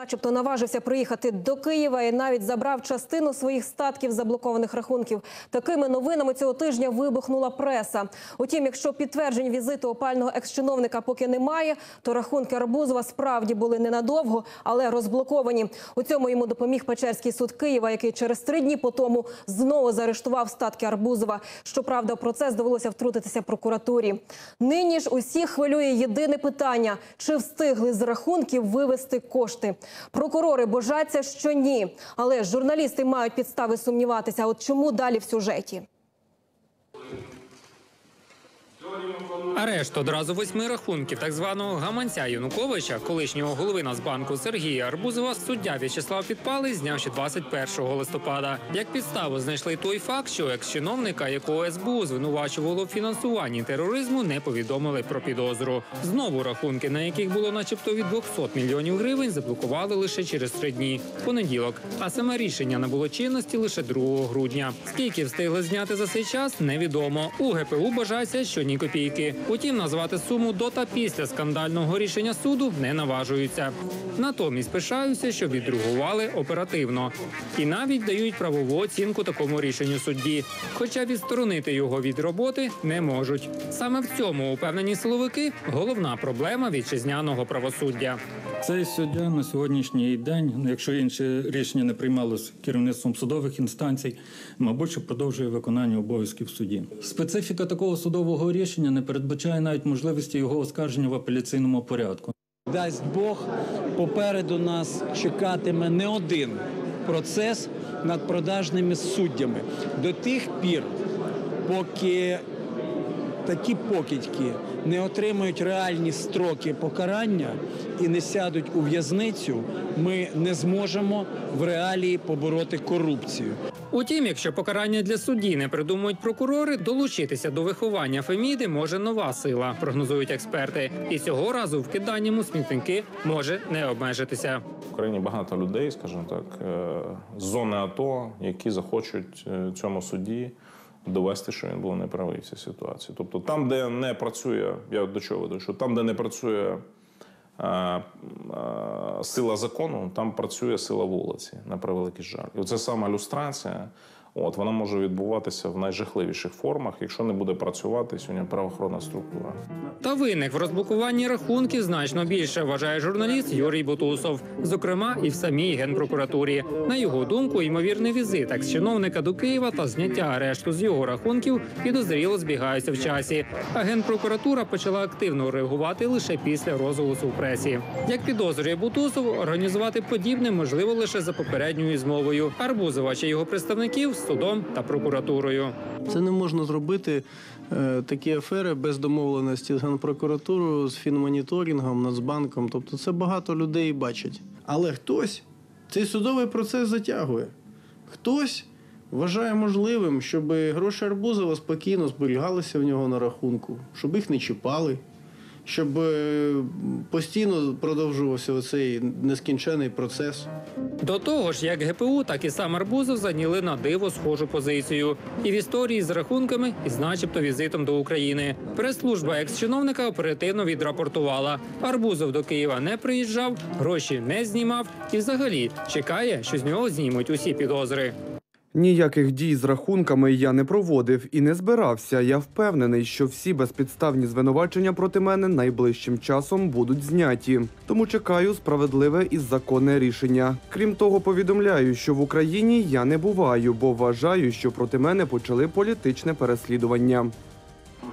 Начебто наважився приїхати до Києва і навіть забрав частину своїх статків заблокованих рахунків. Такими новинами цього тижня вибухнула преса. Утім, якщо підтверджень візиту опального екс-чиновника поки немає, то рахунки Арбузова справді були ненадовго, але розблоковані. У цьому йому допоміг Печерський суд Києва, який через три дні по тому знову заарештував статки Арбузова. Щоправда, в процес довелося втрутитися прокуратурі. Нині ж усіх хвилює єдине питання: чи встигли з рахунків вивести кошти? Прокурори божаться, що ні. Але журналісти мають підстави сумніватися. От чому далі в сюжеті? Арешт одразу восьми рахунків так званого гаманця Януковича, колишнього голови Нацбанку Сергія Арбузова, суддя В'ячеслав Підпалий зняв ще 21 листопада. Як підставу знайшли той факт, що екс-чиновника, якого СБУ звинувачувало в фінансуванні тероризму, не повідомили про підозру. Знову рахунки, на яких було начебто від 200 мільйонів гривень, заблокували лише через три дні понеділок. А саме рішення набуло чинності лише 2 грудня. Скільки встигли зняти за цей час, невідомо. У ГПУ бажається, що ні копійки. Утім, назвати суму до та після скандального рішення суду не наважуються. Натомість пишаються, що відреагували оперативно і навіть дають правову оцінку такому рішенню судді, хоча відсторонити його від роботи не можуть. Саме в цьому упевнені силовики головна проблема вітчизняного правосуддя. Цей суддя на сьогоднішній день, ну, якщо інше рішення не приймалось керівництвом судових інстанцій, мабуть, що продовжує виконання обов'язків суді. Специфіка такого судового рішення не передбачає навіть можливості його оскарження в апеляційному порядку. Дасть Бог, попереду нас чекатиме не один процес над продажними суддями до тих пір, поки такі покидьки не отримають реальні строки покарання і не сядуть у в'язницю, ми не зможемо в реалії побороти корупцію. Утім, якщо покарання для судді не придумують прокурори, долучитися до виховання Феміди може нова сила, прогнозують експерти. І цього разу вкиданням у смітники може не обмежитися. В Україні багато людей, скажімо так, е, з зони АТО, які захочуть е, цьому судді довести, що він був неправий в цій ситуації. Тобто, там, де не працює, я до чого веду, що там, де не працює а, а, сила закону, там працює сила вулиці, на превеликий жаль. І це сама люстрація. От вона може відбуватися в найжахливіших формах, якщо не буде працювати сьогодні правоохоронна структура. Та винних в розблокуванні рахунків значно більше, вважає журналіст Юрій Бутусов, зокрема і в самій генпрокуратурі. На його думку, ймовірний візит екс-чиновника до Києва та зняття арешту з його рахунків підозріло збігаються в часі. А генпрокуратура почала активно реагувати лише після розголосу в пресі. Як підозрює Бутусов, організувати подібне можливо лише за попередньою змовою Арбузова чи його представників судом та прокуратурою. Це не можна зробити е, такі афери без домовленості з генпрокуратурою, з фінмоніторингом, Нацбанком. Тобто це багато людей бачать. Але хтось цей судовий процес затягує. Хтось вважає можливим, щоб гроші Арбузова спокійно зберігалися в нього на рахунку, щоб їх не чіпали. Щоб е, постійно продовжувався оцей нескінчений процес. До того ж, як ГПУ, так і сам Арбузов зайняли на диво схожу позицію. І в історії з рахунками, і з начебто візитом до України. Прес-служба екс-чиновника оперативно відрапортувала. Арбузов до Києва не приїжджав, гроші не знімав і взагалі чекає, що з нього знімуть усі підозри. Ніяких дій з рахунками я не проводив і не збирався. Я впевнений, що всі безпідставні звинувачення проти мене найближчим часом будуть зняті. Тому чекаю справедливе і законне рішення. Крім того, повідомляю, що в Україні я не буваю, бо вважаю, що проти мене почали політичне переслідування.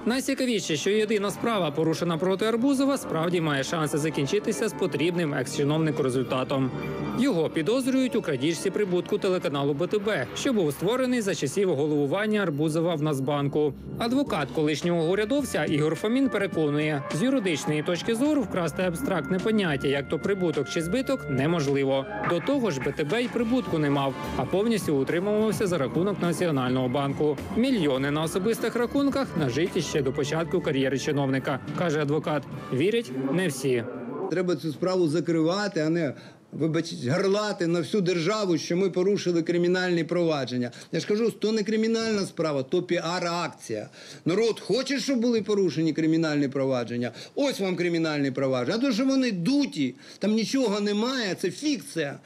Найцікавіше, що єдина справа, порушена проти Арбузова, справді має шанси закінчитися з потрібним екс-чиновнику результатом. Його підозрюють у крадіжці прибутку телеканалу БТБ, що був створений за часів головування Арбузова в Нацбанку. Адвокат колишнього урядовця Ігор Фомін переконує, з юридичної точки зору вкрасти абстрактне поняття, як то прибуток чи збиток, неможливо. До того ж, БТБ й прибутку не мав, а повністю утримувався за рахунок Національного банку. Мільйони на особистих рахунках нажиті ще до початку кар'єри чиновника, каже адвокат. Вірять не всі. Треба цю справу закривати, а не вибачте, гарлати на всю державу, що ми порушили кримінальні провадження. Я ж кажу, то не кримінальна справа, то піар-акція. Народ хоче, щоб були порушені кримінальні провадження. Ось вам кримінальні провадження. А то, що вони дуті, там нічого немає, це фікція.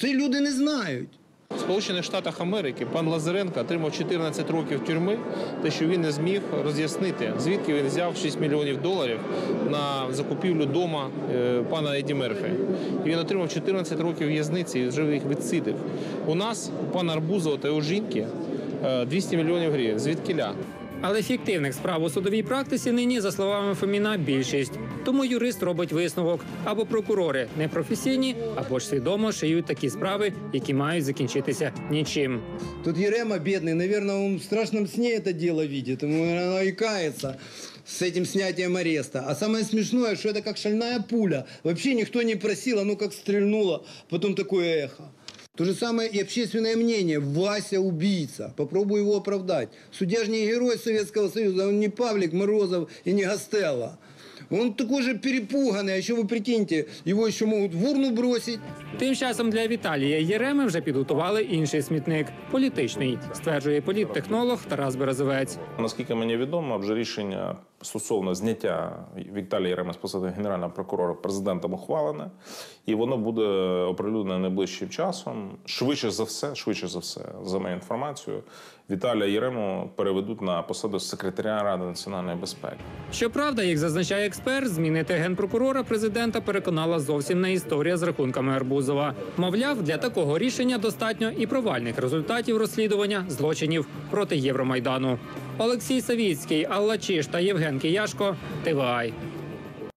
Це люди не знають. В Сполучених Штатах Америки пан Лазаренко отримав 14 років тюрми, те, що він не зміг роз'яснити, звідки він взяв 6 мільйонів доларів на закупівлю дома е, пана Еді Мерфі. І він отримав 14 років в'язниці і вже їх відсидив. У нас у пана Арбузова та його жінки е, 200 мільйонів гривень. Звідкиля? Але фіктивних справ у судовій практиці нині, за словами Фоміна, більшість. Тому юрист робить висновок або прокурори непрофесійні, або ж свідомо шиють такі справи, які мають закінчитися нічим. Тут Ерема бедный, наверное, он в страшном сне это дело видит. Ему, наверное, оно и кается с этим снятием ареста. А самое смешное, что это как шальная пуля. Вообще никто не просил, оно как стрельнуло, потом такое эхо. То же самое и общественное мнение. Вася убийца. Попробуй его оправдать. Судья же не герой Советского Союза, он не Павлик Морозов и не Гастелло. Он такой же перепуганный, а еще вы прикиньте, его еще могут в урну бросить. Тим часом для Віталія Єреми вже підготували інший смітник політичний, стверджує політтехнолог Тарас Березовець. Наскільки мені відомо, вже рішення стосовно зняття Віталія Єрема з посади генерального прокурора президентом ухвалене, і воно буде оприлюднене найближчим часом. Швидше за все, швидше за все, за моєю інформацією, Віталія Єрему переведуть на посаду секретаря Ради національної безпеки. Щоправда, як зазначає експерт, змінити генпрокурора президента переконала зовсім не історія з рахунками Арбузова. Мовляв, для такого рішення достатньо і провальних результатів розслідування злочинів проти Євромайдану. Олексій Савіцький, Алла Чиш та Євген Кияшко. ТВАЙ.